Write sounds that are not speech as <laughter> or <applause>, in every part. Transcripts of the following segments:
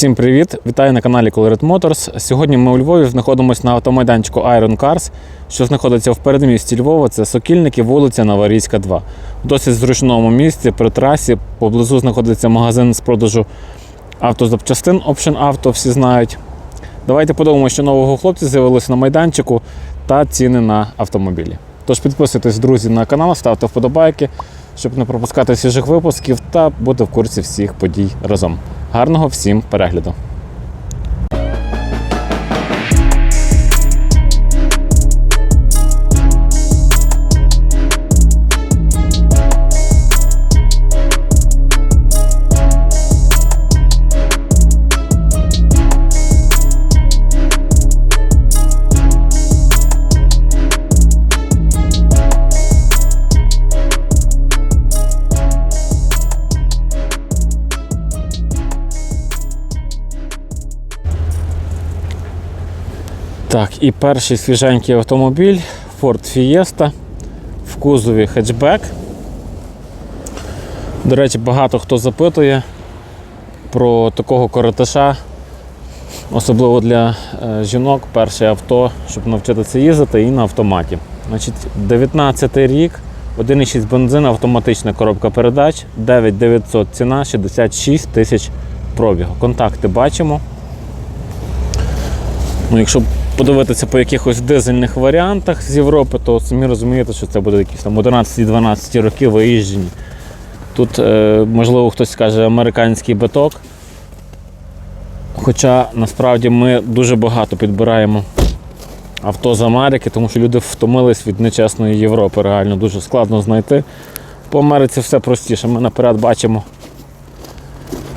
Всім привіт! Вітаю на каналі Colored Motors. Сьогодні ми у Львові знаходимося на автомайданчику Iron Cars, що знаходиться в передмісті Львова. Це Сокільники, вулиця Новорізька, 2. В досить зручному місці при трасі. Поблизу знаходиться магазин з продажу автозапчастин Option Auto, всі знають. Давайте подивимося, що нового хлопці з'явилося на майданчику та ціни на автомобілі. Тож підписуйтесь, друзі, на канал, ставте вподобайки, щоб не пропускати свіжих випусків та бути в курсі всіх подій разом. Гарного всім перегляду! Так, і перший свіженький автомобіль Ford Fiesta в кузові хетчбек. До речі, багато хто запитує про такого коротиша, особливо для е, жінок, перше авто, щоб навчитися їздити і на автоматі. Значить, 19 рік, 1,6 бензин, автоматична коробка передач, 9900 ціна, 66 тисяч пробігу. Контакти бачимо. Ну, якщо подивитися по якихось дизельних варіантах з Європи, то самі розумієте, що це буде якісь там 11-12 роки виїжджені. Тут, е, можливо, хтось скаже американський биток. Хоча насправді ми дуже багато підбираємо авто з Америки, тому що люди втомились від нечесної Європи. Реально дуже складно знайти. По Америці все простіше. Ми наперед бачимо.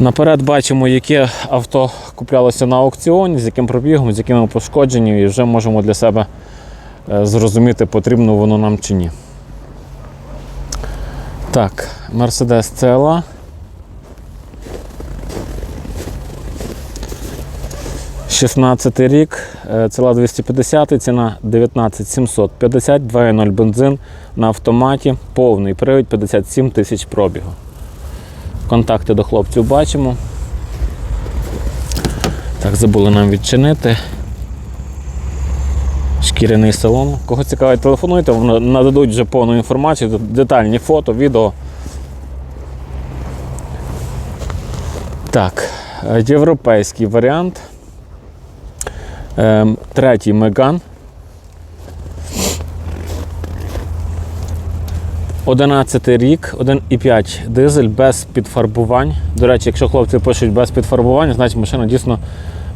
Наперед бачимо, яке авто куплялося на аукціоні, з яким пробігом, з якими пошкодженнями, і вже можемо для себе е, зрозуміти, потрібно воно нам чи ні. Так, Mercedes CLA. Шістнадцятий рік, е, ціла 250, ціна 19 750, 2.0 бензин на автоматі, повний привід 57 тисяч пробігу. Контакти до хлопців бачимо. Так, забули нам відчинити. Шкіряний салон. Кого цікавить, телефонуйте, нададуть вже повну інформацію, детальні фото, відео. Так, е, європейський варіант. Ем, Третій Меган. 11 рік, 1,5 дизель без підфарбувань. До речі, якщо хлопці пишуть без підфарбувань, значить машина дійсно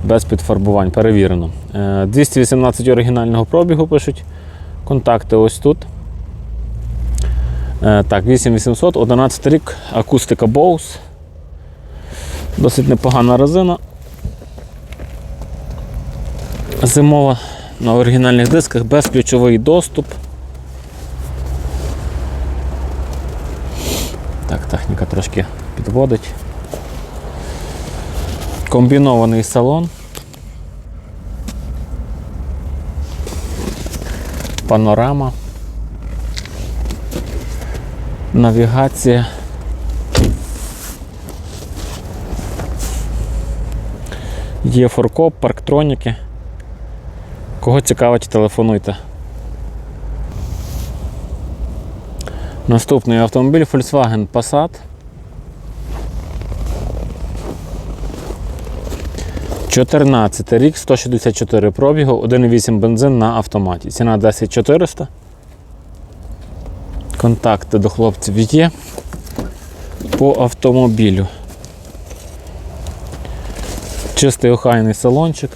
без підфарбувань, перевірено. Е, 218 оригінального пробігу пишуть. Контакти ось тут. Е, Так, 8800, 11 рік, акустика Bose. Досить непогана резина. Зимова на оригінальних дисках, безключовий доступ. Так, техніка трошки підводить. Комбінований салон. Панорама. Навігація. Є форкоп, парктроніки. Кого цікавить, телефонуйте. Наступний автомобіль Volkswagen Passat. Чотирнадцятий рік, 164 пробігу, 1,8 бензин на автоматі. Ціна 10400. Контакти до хлопців є по автомобілю. Чистий охайний салончик.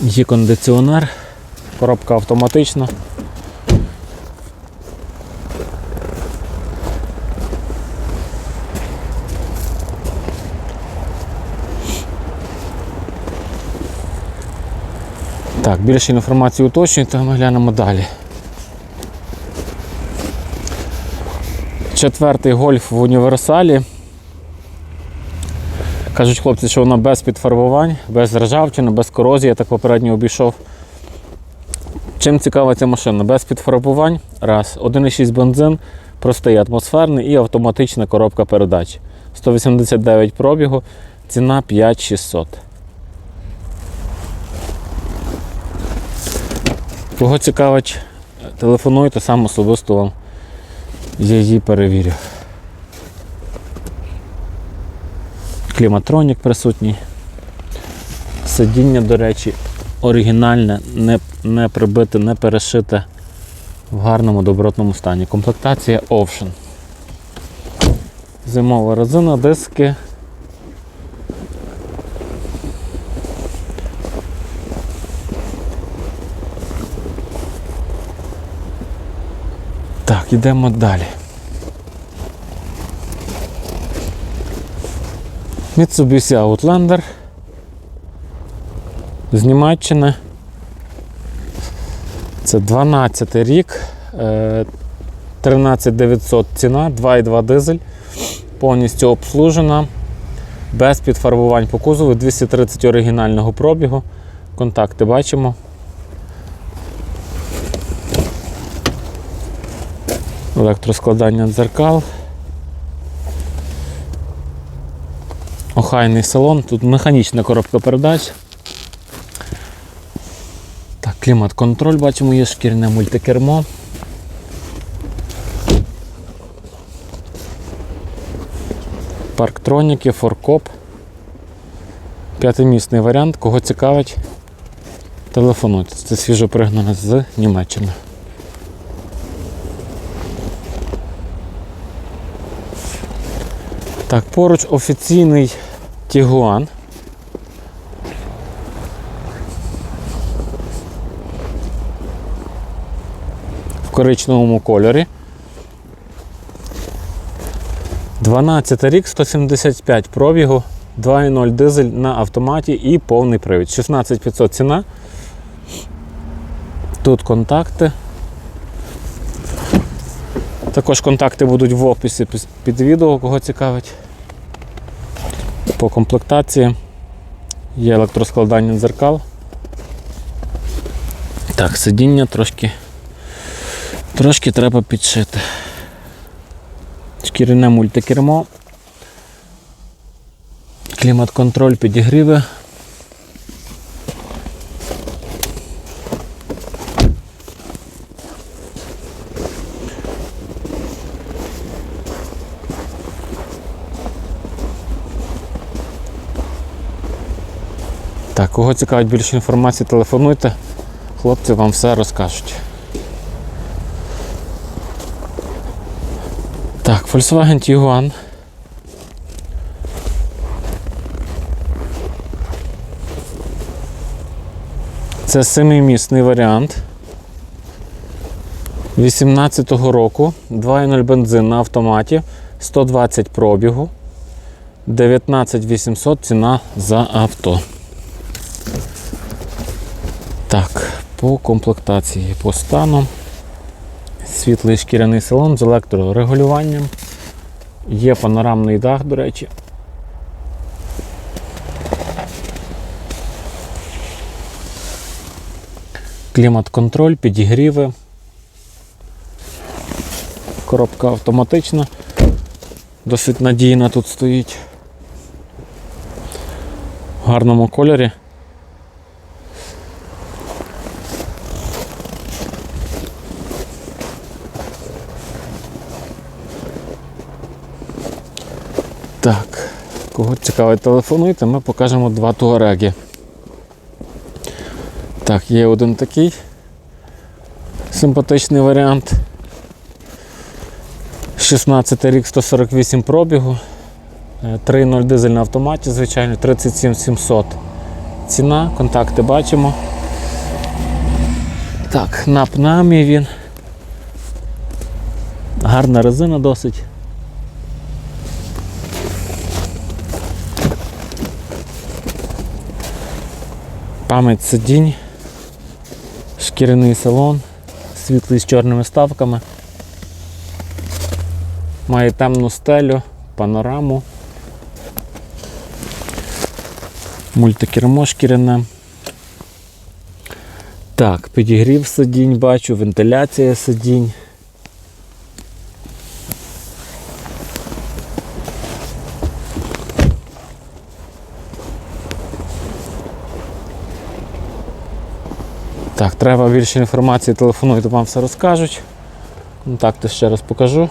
Є кондиціонер, коробка автоматична. Так, більше інформації уточнюйте, ми глянемо далі. Четвертий гольф в універсалі. Кажуть хлопці, що вона без підфарбувань, без ржавчини, без корозії, я так попередньо обійшов. Чим цікава ця машина? Без підфарбувань. Раз. 1,6 бензин, простий атмосферний і автоматична коробка передач. 189 пробігу, ціна 5600. Кого цікавить, телефонуйте, сам особисто вам її перевірю. Кліматронік присутній. Сидіння, до речі, оригінальне, не, не прибите, не перешите в гарному добротному стані. Комплектація Option. Зимова резина, диски. Так, йдемо далі. Mitsubishi Outlander з Німеччини. Це 12 рік, е, 13900 ціна, 2,2 дизель, повністю обслужена, без підфарбувань по кузову, 230 оригінального пробігу. Контакти бачимо. Електроскладання дзеркал. Охайний салон, тут механічна коробка передач. Так, клімат-контроль, бачимо, є шкірне мультикермо. Парктроніки, форкоп. П'ятимісний варіант. Кого цікавить, телефонуйте. Це свіжо пригнане з Німеччини. Так, поруч офіційний Тігуан. В коричневому кольорі. 12 рік, 175 пробігу, 2.0 дизель на автоматі і повний привід. 16500 ціна. Тут контакти. Також контакти будуть в описі під- відео, кого цікавить. По комплектації є електроскладання дзеркал. Так, сидіння трошки, трошки треба підшити. Шкіряне мультикермо. Клімат-контроль підігріви. Так, кого цікавить більше інформації, телефонуйте, хлопці вам все розкажуть. Так, Volkswagen Tiguan. Це семимісний варіант. 18-го року 2.0 бензин на автоматі, 120 пробігу, 19 800 ціна за авто. Так, по комплектації по стану. Світлий шкіряний салон з електрорегулюванням. Є панорамний дах, до речі. Клімат-контроль, підігріви. Коробка автоматична. Досить надійна тут стоїть. В гарному кольорі. Так, кого цікавить, телефонуйте, ми покажемо два туареги. Так, є один такий симпатичний варіант. 16 рік 148 пробігу. Е, 3.0 дизель на автоматі, звичайно, 37 700. Ціна, контакти бачимо. Так, на пнамі він. Гарна резина досить. Пам'ять сидінь, шкіряний салон, світлий з чорними ставками. Має темну стелю, панораму. Мультикермо шкіряне. Так, підігрів сидінь бачу, вентиляція сидінь. Так, треба більше інформації, телефонуйте, вам все розкажуть. Контакти ще раз покажу.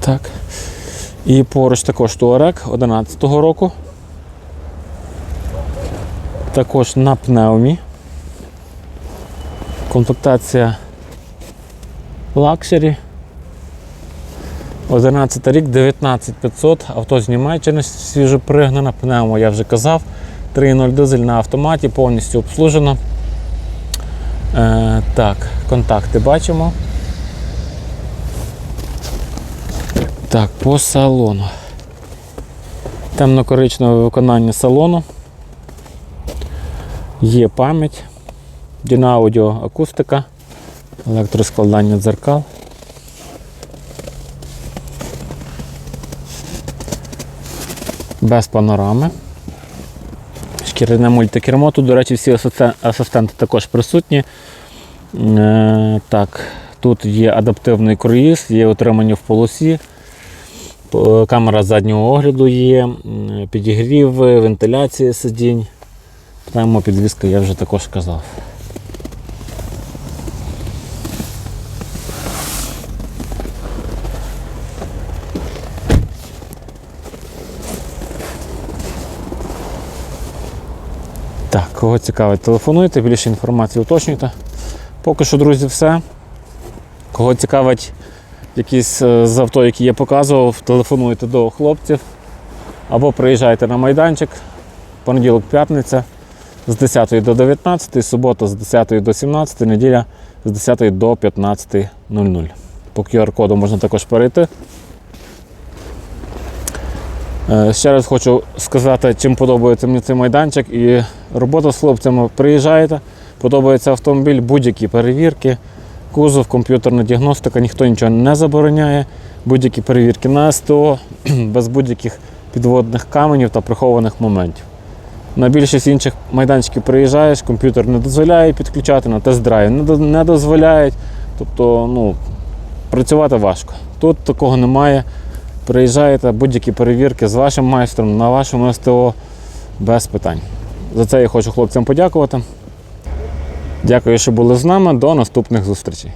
Так. І поруч також Туарек 11-го року. Також на пневмі. Комплектація Luxury. 11 рік, 19500, авто з Німеччини свіжо пригнана, пневмо, я вже казав. 3.0 дизель на автоматі, повністю обслужено. Е, так, контакти бачимо. Так, по салону. Темно-коричневе виконання салону. Є пам'ять, Дінаудіо акустика, електроскладання дзеркал. Без панорами. Шкіряне мультикермо. Тут, до речі, всі асистенти також присутні. Е, так, тут є адаптивний круїз, є отримання в полосі. Камера заднього огляду є, підігрів, вентиляція сидінь. Прямо підвізка я вже також казав. Кого цікавить, телефонуйте, більше інформації уточнюйте. Поки що, друзі, все. Кого цікавить якісь е, з авто, які я показував, телефонуйте до хлопців або приїжджайте на майданчик. Понеділок, п'ятниця з 10 до 19, субота з 10 до 17, неділя з 10 до 15.00. По QR-коду можна також перейти. Е, Ще раз хочу сказати, чим подобається мені цей майданчик і робота з хлопцями. Приїжджаєте, подобається автомобіль, будь-які перевірки, кузов, комп'ютерна діагностика, ніхто нічого не забороняє. Будь-які перевірки на СТО, <clears throat> без будь-яких підводних каменів та прихованих моментів. На більшість інших майданчиків приїжджаєш, комп'ютер не дозволяє підключати, на тест-драйв не, дозволяють. Тобто, ну, працювати важко. Тут такого немає. Приїжджаєте, будь-які перевірки з вашим майстром на вашому СТО без питань. За це я хочу хлопцям подякувати. Дякую, що були з нами. До наступних зустрічей.